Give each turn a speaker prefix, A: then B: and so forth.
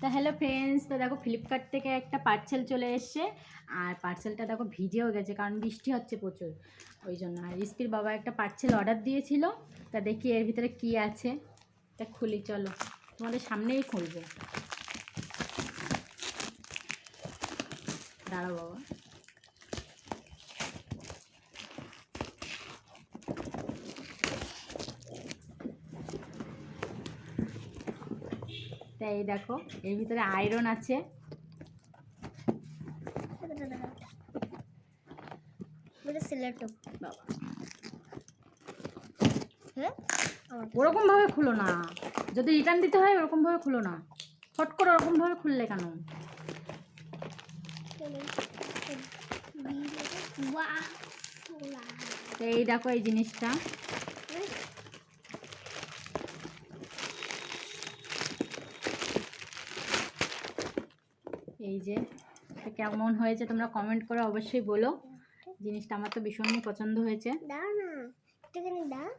A: তো hello friends, তো দেখো ফ্লিপকার্ট থেকে একটা পার্সেল চলে এসছে। আর পার্সেলটা দেখো ভিজেও গেছে, কারণ বৃষ্টি হচ্ছে প্রচুর। ওই জন্য আর রিস্কির বাবা একটা পার্সেল অর্ডার দিয়েছিল। তা দেখি এর ভিতরে কি আছে। তা খুলি, চলো। তোমাদের সামনেই খুলবো। দাঁড়াও বাবা। তাই এই দেখো এর ভিতরে আয়রন আছে।
B: হ্যাঁ?
A: ওরকম ভাবে খুলো না। যদি রিটার্ন দিতে হয় ওরকম ভাবে খুলো না। ফট করে ওরকম ভাবে খুললে কেন? এই দেখো এই জিনিসটা। এই যে কেমন হয়েছে তোমরা কমেন্ট করে অবশ্যই বলো। জিনিসটা আমার তো ভীষণই পছন্দ হয়েছে।
B: দাও না দাও।